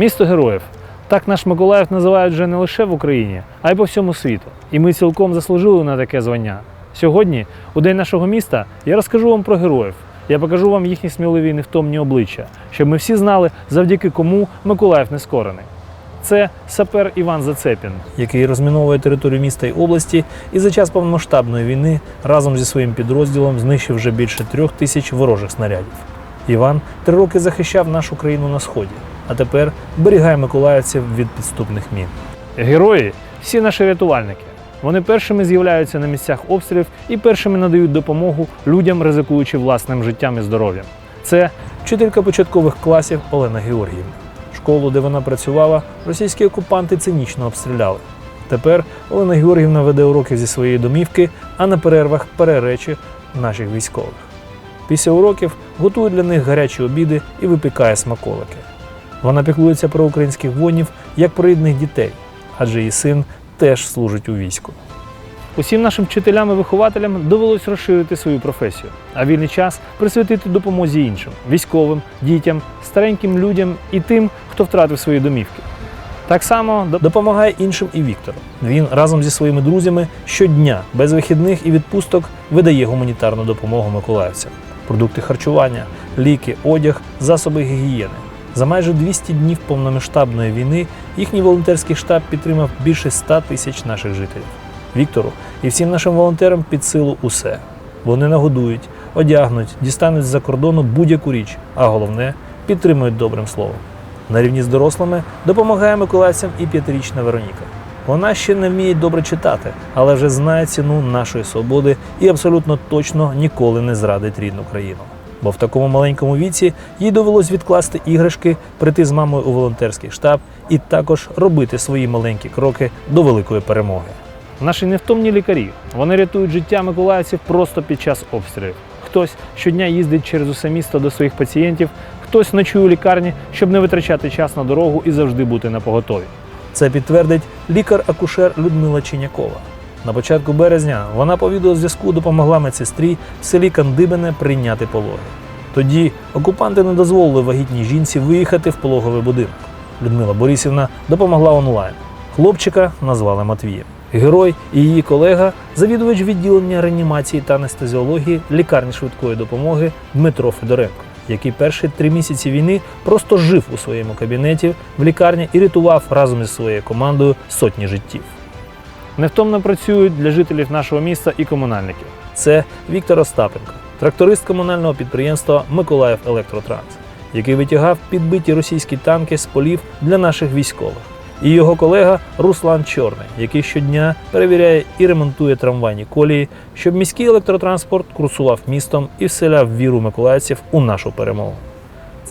Місто героїв. Так наш Миколаїв називають вже не лише в Україні, а й по всьому світу. І ми цілком заслужили на таке звання. Сьогодні, у день нашого міста, я розкажу вам про героїв. Я покажу вам їхні сміливі і невтомні обличчя, щоб ми всі знали, завдяки кому Миколаїв не скорений. Це сапер Іван Зацепін, який розміновує територію міста і області, і за час повномасштабної війни разом зі своїм підрозділом знищив вже більше трьох тисяч ворожих снарядів. Іван три роки захищав нашу країну на сході, а тепер берігає миколаївців від підступних мін. Герої всі наші рятувальники. Вони першими з'являються на місцях обстрілів і першими надають допомогу людям, ризикуючи власним життям і здоров'ям. Це вчителька початкових класів Олена Георгіївна. Школу, де вона працювала, російські окупанти цинічно обстріляли. Тепер Олена Георгіївна веде уроки зі своєї домівки, а на перервах переречі наших військових. Після уроків готує для них гарячі обіди і випікає смаколики. Вона піклується про українських воїнів як про рідних дітей, адже її син теж служить у війську. Усім нашим вчителям і вихователям довелось розширити свою професію, а вільний час присвятити допомозі іншим військовим, дітям, стареньким людям і тим, хто втратив свої домівки. Так само допомагає іншим і Віктор. Він разом зі своїми друзями щодня, без вихідних і відпусток, видає гуманітарну допомогу миколаївцям: продукти харчування, ліки, одяг, засоби гігієни. За майже 200 днів повномасштабної війни їхній волонтерський штаб підтримав більше 100 тисяч наших жителів. Віктору і всім нашим волонтерам під силу усе. Вони нагодують, одягнуть, дістануть з-за кордону будь-яку річ, а головне підтримують добрим словом. На рівні з дорослими допомагає миколаївцям і п'ятирічна Вероніка. Вона ще не вміє добре читати, але вже знає ціну нашої свободи і абсолютно точно ніколи не зрадить рідну країну. Бо в такому маленькому віці їй довелось відкласти іграшки, прийти з мамою у волонтерський штаб і також робити свої маленькі кроки до великої перемоги. Наші невтомні лікарі вони рятують життя миколаївців просто під час обстрілів. Хтось щодня їздить через усе місто до своїх пацієнтів, хтось ночує у лікарні, щоб не витрачати час на дорогу і завжди бути на поготові. Це підтвердить лікар-акушер Людмила Чинякова. На початку березня вона по відеозв'язку допомогла медсестрі в селі Кандибине прийняти пологи. Тоді окупанти не дозволили вагітній жінці виїхати в пологовий будинок. Людмила Борисівна допомогла онлайн. Хлопчика назвали Матвієм. Герой і її колега, завідувач відділення реанімації та анестезіології лікарні швидкої допомоги Дмитро Федоренко, який перші три місяці війни просто жив у своєму кабінеті в лікарні і рятував разом із своєю командою сотні життів. Невтомно працюють для жителів нашого міста і комунальників. Це Віктор Остапенко, тракторист комунального підприємства Миколаїв Електротранс, який витягав підбиті російські танки з полів для наших військових. І його колега Руслан Чорний, який щодня перевіряє і ремонтує трамвайні колії, щоб міський електротранспорт курсував містом і вселяв віру миколаївців у нашу перемогу.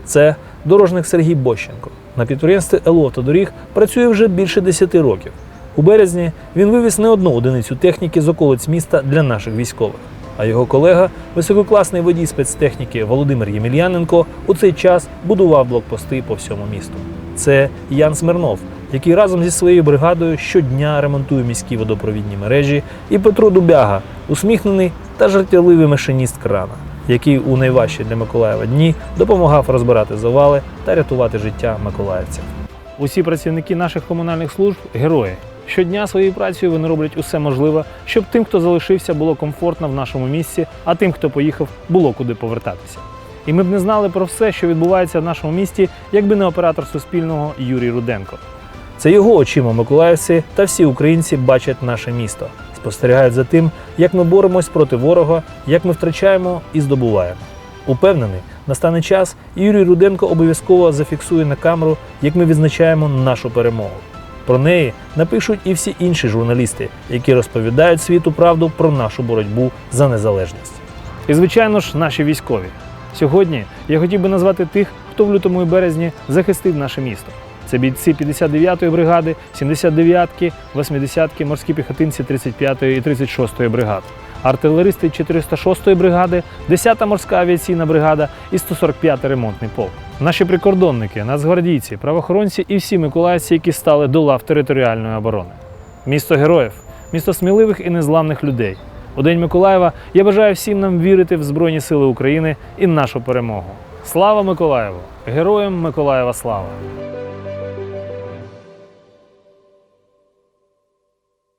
Це дорожник Сергій Бощенко. На підприємстві ЕЛО «Автодоріг» працює вже більше 10 років. У березні він вивіз не одну одиницю техніки з околиць міста для наших військових. А його колега, висококласний водій спецтехніки Володимир Ємельяненко, у цей час будував блокпости по всьому місту. Це Ян Смирнов, який разом зі своєю бригадою щодня ремонтує міські водопровідні мережі, і Петро Дубяга, усміхнений та жартівливий машиніст крана, який у найважчі для Миколаєва дні допомагав розбирати завали та рятувати життя миколаївців. Усі працівники наших комунальних служб герої. Щодня своєю працею вони роблять усе можливе, щоб тим, хто залишився, було комфортно в нашому місці, а тим, хто поїхав, було куди повертатися. І ми б не знали про все, що відбувається в нашому місті, якби не оператор Суспільного Юрій Руденко. Це його очима миколаївці та всі українці бачать наше місто, спостерігають за тим, як ми боремось проти ворога, як ми втрачаємо і здобуваємо. Упевнений, настане час, і Юрій Руденко обов'язково зафіксує на камеру, як ми відзначаємо нашу перемогу. Про неї напишуть і всі інші журналісти, які розповідають світу правду про нашу боротьбу за незалежність. І, звичайно ж, наші військові. Сьогодні я хотів би назвати тих, хто в лютому і березні захистив наше місто. Це бійці 59-ї бригади, 79-ки, 80-ки, морські піхотинці 35-ї і 36-ї бригад, артилеристи 406-ї бригади, 10-та морська авіаційна бригада і 145-й ремонтний полк. Наші прикордонники, нацгвардійці, правоохоронці і всі миколаївці, які стали до лав територіальної оборони. Місто героїв, місто сміливих і незламних людей. У День Миколаєва я бажаю всім нам вірити в Збройні Сили України і нашу перемогу. Слава Миколаєву! Героям Миколаєва слава!